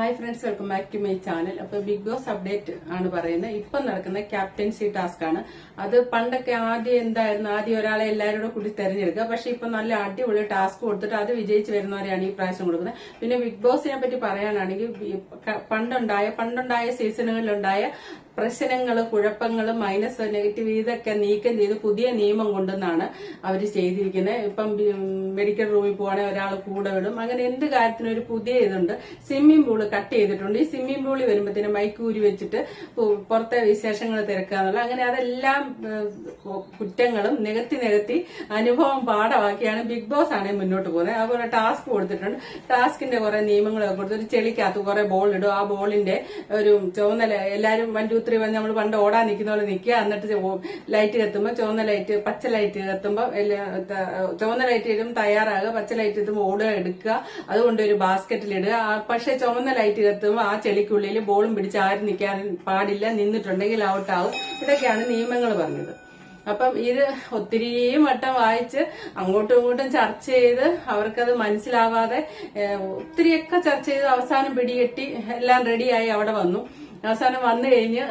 Hi friends welcome back to my channel അപ്പൊ big boss update ആണ് പറയുന്നത്. ഇപ്പൊ നടക്കുന്ന ക്യാപ്റ്റൻസി ടാസ്ക് ആണ്. അത് പണ്ടൊക്കെ ആദ്യം എന്തായിരുന്നു? ആദ്യം ഒരാളെ എല്ലാവരും കൂടെ തെരഞ്ഞെടുക്കുക. പക്ഷെ ഇപ്പൊ നല്ല അടിപൊളി ടാസ്ക് കൊടുത്തിട്ട് അത് വിജയിച്ച് വരുന്നവരെയാണ് ഈ പ്രാവശ്യം കൊടുക്കുന്നത്. പിന്നെ ബിഗ് ബോസിനെ പറ്റി പറയാനാണെങ്കിൽ പണ്ടുണ്ടായ പണ്ടുണ്ടായ സീസണുകളിലുണ്ടായ പ്രശ്നങ്ങൾ കുഴപ്പങ്ങൾ മൈനസ് നെഗറ്റീവ് ഇതൊക്കെ നീക്കം ചെയ്ത് പുതിയ നിയമം കൊണ്ടെന്നാണ് അവർ ചെയ്തിരിക്കുന്നത്. ഇപ്പം മെഡിക്കൽ റൂമിൽ പോവാണെങ്കിൽ ഒരാൾ കൂടെ വിടും. അങ്ങനെ എന്ത് കാര്യത്തിനും ഒരു പുതിയ ഇതുണ്ട്. സ്വിമ്മിംഗ് പൂൾ കട്ട് ചെയ്തിട്ടുണ്ട്. ഈ സ്വിമ്മിംഗ് പൂളിൽ വരുമ്പോഴത്തേനും മൈക്കൂരി വെച്ചിട്ട് പുറത്തെ വിശേഷങ്ങൾ തിരക്കുക എന്നുള്ള അങ്ങനെ അതെല്ലാം കുറ്റങ്ങളും നികത്തി നികത്തി അനുഭവം പാഠമാക്കിയാണ് ബിഗ് ബോസ് ആണെങ്കിൽ മുന്നോട്ട് പോകുന്നത്. അതുപോലെ ടാസ്ക് കൊടുത്തിട്ടുണ്ട്. ടാസ്കിന്റെ കുറെ നിയമങ്ങളൊക്കെ കൊടുത്ത് ഒരു ചെളിക്കകത്ത് കുറെ ബോൾ ഇടും. ആ ബോളിന്റെ ഒരു ചുവന്നല എല്ലാവരും വൺ ടു ത്രീ വന്ന് നമ്മൾ പണ്ട് ഓടാൻ നിൽക്കുന്ന പോലെ നിൽക്കുക എന്നിട്ട് ലൈറ്റ് കത്തുമ്പോൾ ചുവന്ന ലൈറ്റ് പച്ച ലൈറ്റ് കത്തുമ്പോൾ ചുവന്ന ലൈറ്റ് ഇടും തയ്യാറാകുക. പച്ച ലൈറ്റ് എത്തുമ്പോൾ ഓടുക എടുക്കുക. അതുകൊണ്ട് ഒരു ബാസ്ക്കറ്റിൽ ഇടുക. പക്ഷെ ചുവന്ന ലൈറ്റ് കത്തുമ്പോൾ ആ ചെളിക്കുള്ളിൽ ബോളും പിടിച്ച് ആരും നിൽക്കാൻ പാടില്ല. നിന്നിട്ടുണ്ടെങ്കിൽ ഔട്ടാവും ഇതൊക്കെയാണ് നിയമങ്ങൾ പറഞ്ഞത്. അപ്പം ഇത് ഒത്തിരിയും വട്ടം വായിച്ച് അങ്ങോട്ടും ഇങ്ങോട്ടും ചർച്ച ചെയ്ത് അവർക്കത് മനസ്സിലാവാതെ ഒത്തിരിയൊക്കെ ചർച്ച ചെയ്ത് അവസാനം പിടികെട്ടി എല്ലാം റെഡിയായി അവിടെ വന്നു. അവസാനം വന്നു കഴിഞ്ഞ്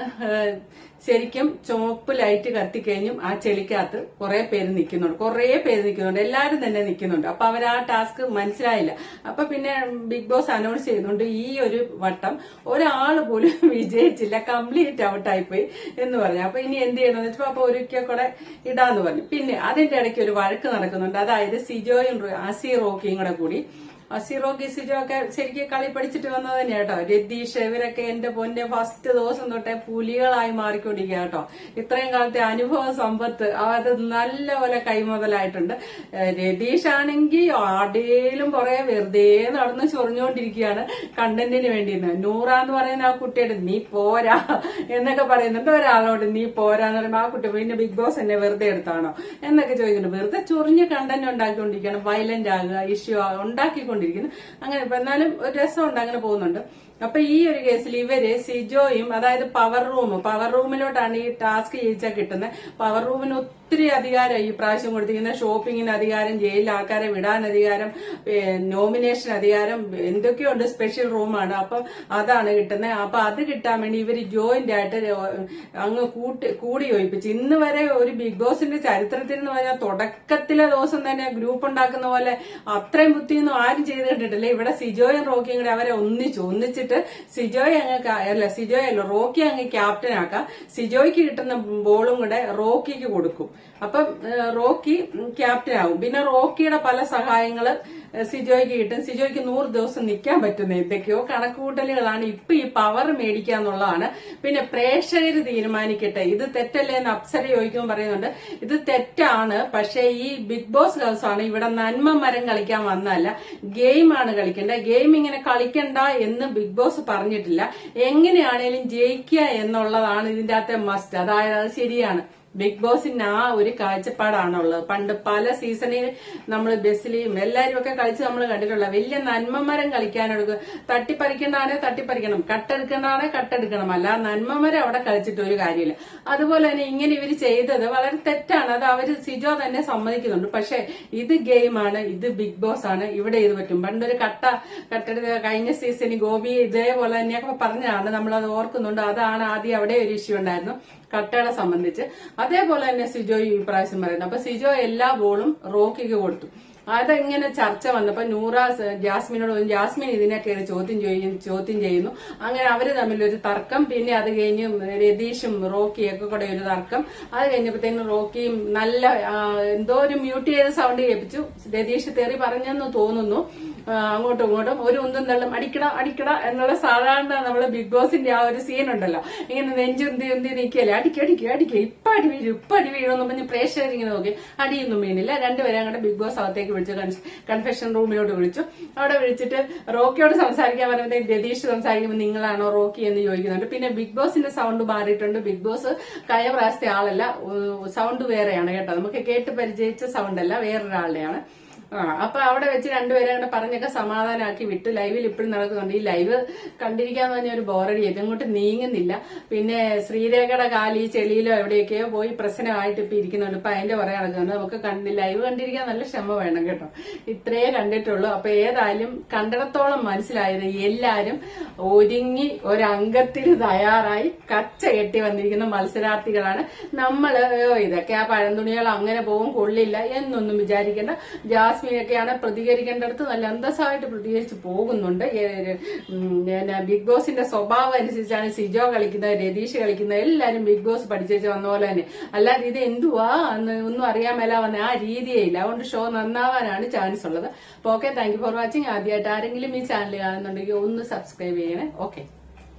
ശരിക്കും ചുവപ്പ് ലൈറ്റ് കത്തിക്കഴിഞ്ഞും ആ ചെളിക്കകത്ത് കുറെ പേര് നിൽക്കുന്നുണ്ട്. കുറെ പേര് നിൽക്കുന്നുണ്ട്. എല്ലാവരും തന്നെ നിൽക്കുന്നുണ്ട്. അപ്പൊ അവർ ആ ടാസ്ക് മനസ്സിലായില്ല. അപ്പൊ പിന്നെ ബിഗ് ബോസ് അനൗൺസ് ചെയ്യുന്നുണ്ട് ഈ ഒരു വട്ടം ഒരാൾ പോലും വിജയിച്ചില്ല. കംപ്ലീറ്റ് ഔട്ടായി പോയി എന്ന് പറഞ്ഞു. അപ്പൊ ഇനി എന്ത് ചെയ്യണമെന്ന് വെച്ചപ്പോ അപ്പൊ ഒരിക്കൽ കൂടെ ഇടാന്ന് പറഞ്ഞു. പിന്നെ അതിന്റെ ഇടയ്ക്ക് ഒരു വഴക്ക് നടക്കുന്നുണ്ട്. അതായത് സിജോയും അസി റോക്കിയും കൂടെ കൂടി അസീറോ ഗിസിജോ ഒക്കെ ശരിക്കും കളി പഠിച്ചിട്ട് വന്നത് തന്നെ കേട്ടോ രതീഷ് ഇവരൊക്കെ എന്റെ പൊന്നെ ഫസ്റ്റ് ദിവസം തൊട്ടേ പുലികളായി മാറിക്കൊണ്ടിരിക്കുക കേട്ടോ ഇത്രയും കാലത്തെ അനുഭവ സമ്പത്ത് അത് നല്ലപോലെ കൈമുതലായിട്ടുണ്ട്. രതീഷ് ആണെങ്കിൽ ആടേലും കുറെ വെറുതെ നടന്ന് ചൊറിഞ്ഞുകൊണ്ടിരിക്കുകയാണ് കണ്ടന്റിന് വേണ്ടി നൂറ എന്ന് പറയുന്ന ആ കുട്ടിയുടെ നീ പോരാ എന്നൊക്കെ പറയുന്നുണ്ട് ഒരാളോട് നീ പോരാന്ന് പറയുമ്പോൾ ആ കുട്ടി പിന്നെ ബിഗ് ബോസ് എന്നെ വെറുതെ എടുത്താണോ? എന്നൊക്കെ ചോദിക്കുന്നുണ്ട്. വെറുതെ ചൊറിഞ്ഞ് കണ്ടന്റ് ഉണ്ടാക്കിക്കൊണ്ടിരിക്കുകയാണ്. വയലന്റ് ആകുക ഇഷ്യൂ ഉണ്ടാക്കിക്കൊണ്ടിരിക്കുന്നു അങ്ങനെ ഇപ്പൊ എന്നാലും ഒരു രസമുണ്ട് അങ്ങനെ പോകുന്നുണ്ട്. അപ്പൊ ഈ ഒരു കേസിൽ ഇവർ സിജോയും അതായത് പവർ റൂം പവർ റൂമിലോട്ടാണ് ഈ ടാസ്ക് ചെയ്യിച്ചാൽ കിട്ടുന്നത് പവർ റൂമിന് ഒത്തിരി അധികാരം ഈ പ്രാവശ്യം കൊടുത്തിരിക്കുന്നത്. ഷോപ്പിങ്ങിന് അധികാരം ജയിലിൽ ആൾക്കാരെ വിടാൻ അധികാരം നോമിനേഷൻ അധികാരം എന്തൊക്കെയുണ്ട് സ്പെഷ്യൽ റൂമാണ് അപ്പം അതാണ് കിട്ടുന്നത്. അപ്പൊ അത് കിട്ടാൻ വേണ്ടി ഇവർ ജോയിന്റ് ആയിട്ട് അങ്ങ് കൂട്ടി കൂടി യോജിപ്പിച്ച് ഇന്ന് വരെ ഒരു ബിഗ് ബോസിന്റെ ചരിത്രത്തിൽ എന്ന് പറഞ്ഞാൽ തുടക്കത്തിലെ ദിവസം തന്നെ ഗ്രൂപ്പ് ഉണ്ടാക്കുന്ന പോലെ അത്രയും ബുദ്ധിയൊന്നും ആരും ചെയ്ത് കണ്ടിട്ടില്ല. ഇവിടെ സിജോയും റോക്കിയും കൂടെ അവരെ ഒന്നിച്ചു. ഒന്നിച്ചിട്ട് സിജോയെ അങ്ങ് അല്ല സിജോയല്ല റോക്കി അങ്ങ് ക്യാപ്റ്റൻ ആക്കാം. സിജോയ്ക്ക് കിട്ടുന്ന ബോളും കൂടെ റോക്കിക്ക് കൊടുക്കും. അപ്പം റോക്കി ക്യാപ്റ്റൻ ആവും. പിന്നെ റോക്കിയുടെ പല സഹായങ്ങൾ സിജോയ്ക്ക് കിട്ടും. സിജോയ്ക്ക് നൂറ് ദിവസം നിൽക്കാൻ പറ്റുന്ന എന്തൊക്കെയോ കണക്കുകൂട്ടലുകളാണ്. ഇപ്പൊ ഈ പവർ മേടിക്കുക എന്നുള്ളതാണ് പിന്നെ പ്രേക്ഷകര് തീരുമാനിക്കട്ടെ. ഇത് തെറ്റല്ലേ എന്ന് അപ്സര ചോദിക്കുമ്പോൾ പറയുന്നുണ്ട്. ഇത് തെറ്റാണ്. പക്ഷേ ഈ ബിഗ് ബോസ് ഹൗസ് ആണ് ഇവിടെ നന്മ മരം കളിക്കാൻ വന്നതല്ല. ഗെയിമാണ് കളിക്കേണ്ടത്. ഗെയിം ഇങ്ങനെ കളിക്കണ്ട എന്ന് ബിഗ് ബോസ് പറഞ്ഞിട്ടില്ല. എങ്ങനെയാണേലും ജയിക്കുക എന്നുള്ളതാണ് ഇതിന്റെ അകത്തെ മസ്റ്റ് അതായത് അത് ശരിയാണ്. ബിഗ് ബോസിന് ആ ഒരു കാഴ്ചപ്പാടാണുള്ളത്. പണ്ട് പല സീസണിൽ നമ്മൾ ബസ്സിലെയും എല്ലാവരും ഒക്കെ കളിച്ച് നമ്മൾ കണ്ടിട്ടുള്ള വലിയ നന്മമരം കളിക്കാനെടുക്കുക തട്ടിപ്പറിക്കേണ്ടതാണെ തട്ടിപ്പറിക്കണം കട്ടെടുക്കേണ്ടതാണെ കട്ടെടുക്കണം. അല്ല നന്മമരം അവിടെ കളിച്ചിട്ട് ഒരു കാര്യമില്ല. അതുപോലെ തന്നെ ഇങ്ങനെ ഇവർ ചെയ്തത് വളരെ തെറ്റാണ്. അത് അവർ സിജോ തന്നെ സമ്മതിക്കുന്നുണ്ട്. പക്ഷെ ഇത് ഗെയിമാണ് ഇത് ബിഗ് ബോസ് ആണ് ഇവിടെ ഇത് പറ്റും. പണ്ടൊരു കട്ട കട്ടെടുത്ത കഴിഞ്ഞ സീസണിൽ ഗോപി ഇതേപോലെ തന്നെയൊക്കെ പറഞ്ഞതാണ്. നമ്മളത് ഓർക്കുന്നുണ്ട്. അതാണ് ആദ്യം അവിടെ ഒരു ഇഷ്യൂ ഉണ്ടായിരുന്നു. കട്ടകളെ സംബന്ധിച്ച്. അതേപോലെ തന്നെ സിജോ ഈ പ്രാവശ്യം പറയുന്നത് അപ്പൊ സിജോ എല്ലാ ബോളും റോക്കിക്ക് കൊടുത്തു. അതെങ്ങനെ ചർച്ച വന്നപ്പോ നൂറ ജാസ്മിനോട് ജാസ്മിൻ ഇതിനെ കയറി ചോദ്യം ചെയ്യും ചോദ്യം ചെയ്യുന്നു. അങ്ങനെ അവർ ഒരു തർക്കം പിന്നെ അത് കഴിഞ്ഞ് രതീഷും റോക്കിയും ഒക്കെ കൂടെ ഒരു തർക്കം. അത് കഴിഞ്ഞപ്പോഴത്തേനും റോക്കിയും നല്ല എന്തോ ഒരു മ്യൂട്ട് ചെയ്ത സൗണ്ട് കേൾപ്പിച്ചു. രതീഷ് തെറി പറഞ്ഞെന്ന് തോന്നുന്നു. അങ്ങോട്ടും ഇങ്ങോട്ടും ഒരു ഒന്നും തള്ളും. അടിക്കട അടിക്കട എന്നുള്ള സാധാരണ നമ്മുടെ ബിഗ് ബോസിന്റെ ആ ഒരു സീൻ ഉണ്ടല്ലോ. ഇങ്ങനെ നെഞ്ചുന്തി ഉന്തി നിൽക്കല്ലേ അടിക്കുക അടിക്കുക അടിക്കുക ഇപ്പൊ അടി വീഴും ഇപ്പൊ അടി വീഴുമെന്ന് പറഞ്ഞ് പ്രേക്ഷകർ ഇങ്ങനെ നോക്കി. അടിയൊന്നും വീണില്ല. രണ്ടുപേരെ അങ്ങോട്ട് ബിഗ് ബോസ് അകത്തേക്ക് വിളിച്ചു കൺഫെഷൻ റൂമിലോട്ട് വിളിച്ചു. അവിടെ വിളിച്ചിട്ട് റോക്കിയോട് സംസാരിക്കാൻ പറയുമ്പോൾ രതീഷ് സംസാരിക്കുമ്പോൾ നിങ്ങളാണോ റോക്കി എന്ന് ചോദിക്കുന്നുണ്ട്. പിന്നെ ബിഗ് ബോസിന്റെ സൗണ്ട് മാറിയിട്ടുണ്ട്. ബിഗ് ബോസ് കഴിഞ്ഞ പ്രാവശ്യത്തെ ആളല്ല സൗണ്ട് വേറെയാണ് കേട്ടോ. നമുക്ക് കേട്ട് പരിചയിച്ച സൗണ്ട് അല്ല വേറൊരാളുടെയാണ്. അപ്പൊ അവിടെ വെച്ച് രണ്ടുപേരെ അങ്ങനെ പറഞ്ഞൊക്കെ സമാധാനമാക്കി വിട്ടു. ലൈവിൽ ഇപ്പോഴും നടക്കുന്നുണ്ട്. ഈ ലൈവ് കണ്ടിരിക്കാന്ന് പറഞ്ഞ ഒരു ബോറടി ഇതങ്ങോട്ട് നീങ്ങുന്നില്ല. പിന്നെ ശ്രീരേഖയുടെ കാലി ചെളിയിലോ എവിടെയൊക്കെയോ പോയി പ്രശ്നമായിട്ട് ഇപ്പൊ ഇരിക്കുന്നുണ്ട്. ഇപ്പൊ അതിന്റെ പുറകെ നടക്കുന്നുണ്ട്. നമുക്ക് കണ്ട് ലൈവ് കണ്ടിരിക്കാൻ നല്ല ക്ഷമ വേണം കേട്ടോ. ഇത്രയേ കണ്ടിട്ടുള്ളൂ. അപ്പൊ ഏതായാലും കണ്ടിടത്തോളം മനസ്സിലായത് എല്ലാരും ഒരുങ്ങി ഒരംഗത്തിന് തയ്യാറായി കച്ച കെട്ടി വന്നിരിക്കുന്ന മത്സരാർത്ഥികളാണ്. നമ്മൾ ഇതൊക്കെ ആ പഴന്തുണികൾ അങ്ങനെ പോകും കൊള്ളില്ല എന്നൊന്നും വിചാരിക്കേണ്ട. ജാസ്മിനൊക്കെയാണ് പ്രതികരിക്കേണ്ടടുത്ത് നല്ല അന്തസ്സായിട്ട് പ്രതികരിച്ച് പോകുന്നുണ്ട്. ബിഗ് ബോസിന്റെ സ്വഭാവം അനുസരിച്ചാണ് സിജോ കളിക്കുന്നത് രതീഷ് കളിക്കുന്നത് എല്ലാരും ബിഗ് ബോസ് പഠിച്ചേച്ച് വന്ന പോലെ തന്നെ. അല്ലാതെ ഇത് എന്തുവാ ഒന്നും അറിയാൻ മേല വന്ന ആ രീതിയേ ഇല്ല. അതുകൊണ്ട് ഷോ നന്നാവാനാണ് ചാൻസ് ഉള്ളത്. അപ്പൊ ഓക്കെ താങ്ക് ഫോർ വാച്ചിങ് ആദ്യമായിട്ട് ആരെങ്കിലും ഈ ചാനൽ കാണുന്നുണ്ടെങ്കിൽ ഒന്ന് സബ്സ്ക്രൈബ് ചെയ്യണേ. ഓക്കെ